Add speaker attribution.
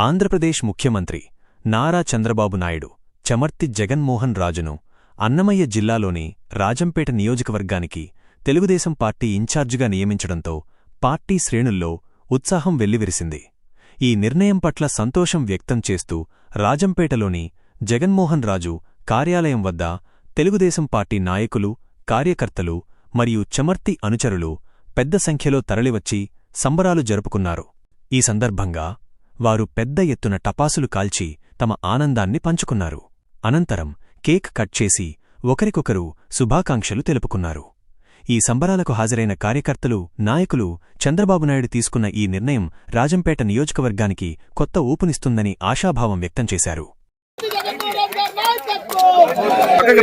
Speaker 1: ఆంధ్రప్రదేశ్ ముఖ్యమంత్రి నారా చంద్రబాబు నాయుడు చమర్తి జగన్మోహన్ రాజును అన్నమయ్య జిల్లాలోని రాజంపేట నియోజకవర్గానికి తెలుగుదేశం పార్టీ ఇన్ఛార్జిగా నియమించడంతో పార్టీ శ్రేణుల్లో ఉత్సాహం వెల్లివిరిసింది. ఈ నిర్ణయం పట్ల సంతోషం వ్యక్తం చేస్తూ రాజంపేటలోని జగన్మోహన్ రాజు కార్యాలయం వద్ద తెలుగుదేశం పార్టీ నాయకులు కార్యకర్తలు మరియు చమర్తి అనుచరులు పెద్ద సంఖ్యలో తరలివచ్చి సంబరాలు జరుపుకున్నారు. ఈ సందర్భంగా వారు పెద్ద ఎత్తున టపాసులు కాల్చి తమ ఆనందాన్ని పంచుకున్నారు. అనంతరం కేక్ కట్ చేసి ఒకరికొకరు శుభాకాంక్షలు తెలుపుకున్నారు. ఈ సంబరాలకు హాజరైన కార్యకర్తలు నాయకులు చంద్రబాబునాయుడు తీసుకున్న ఈ నిర్ణయం రాజంపేట నియోజకవర్గానికి కొత్త ఊపునిస్తుందని ఆశాభావం వ్యక్తం చేశారు.
Speaker 2: పక్కకు